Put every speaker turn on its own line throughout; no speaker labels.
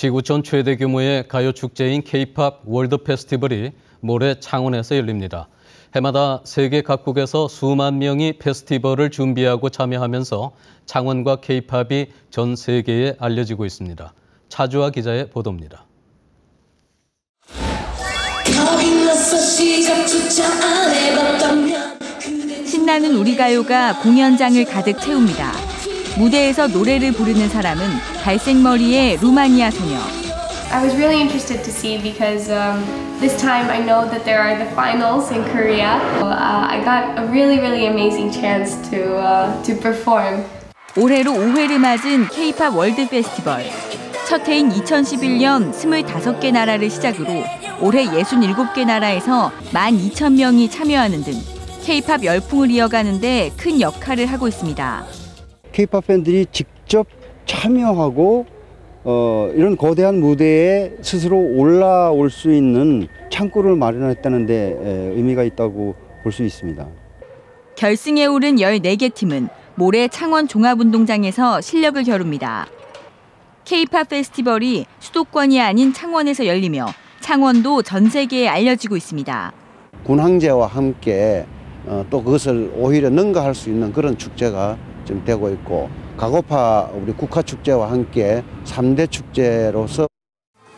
지구촌 최대 규모의 가요 축제인 K-팝 월드 페스티벌이 모레 창원에서 열립니다. 해마다 세계 각국에서 수만 명이 페스티벌을 준비하고 참여하면서 창원과 K-팝이 전 세계에 알려지고 있습니다. 차주아 기자의 보도입니다.
신나는 우리 가요가 공연장을 가득 채웁니다. 무대에서 노래를 부르는 사람은 갈색머리의 루마니아 소녀.
I was really interested to see because um, this time I know that there are the finals in Korea. Uh, I got a really, really amazing chance to uh, to perform.
올해로 5회를 맞은 K-팝 월드 페스티벌. 첫 해인 2011년 25개 나라를 시작으로 올해 67개 나라에서 12,000명이 참여하는 등 K-팝 열풍을 이어가는데 큰 역할을 하고 있습니다.
K-팝 팬들이 직접 참여하고 어, 이런 거대한 무대에 스스로 올라올 수 있는 창구를 마련했다는 데 의미가 있다고 볼 수 있습니다.
결승에 오른 14개 팀은 모레 창원 종합운동장에서 실력을 겨룹니다. K-팝 페스티벌이 수도권이 아닌 창원에서 열리며 창원도 전 세계에 알려지고 있습니다.
군항제와 함께 어, 또 그것을 오히려 능가할 수 있는 그런 축제가 지금 되고 있고 가고파 우리 국화축제와 함께 3대 축제로서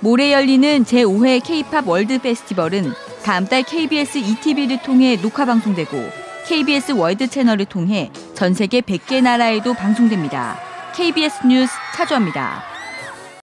모레 열리는 제5회 K-팝 월드 페스티벌은 다음 달 KBS ETV를 통해 녹화 방송되고 KBS 월드 채널을 통해 전 세계 100개 나라에도 방송됩니다. KBS 뉴스 차주합니다.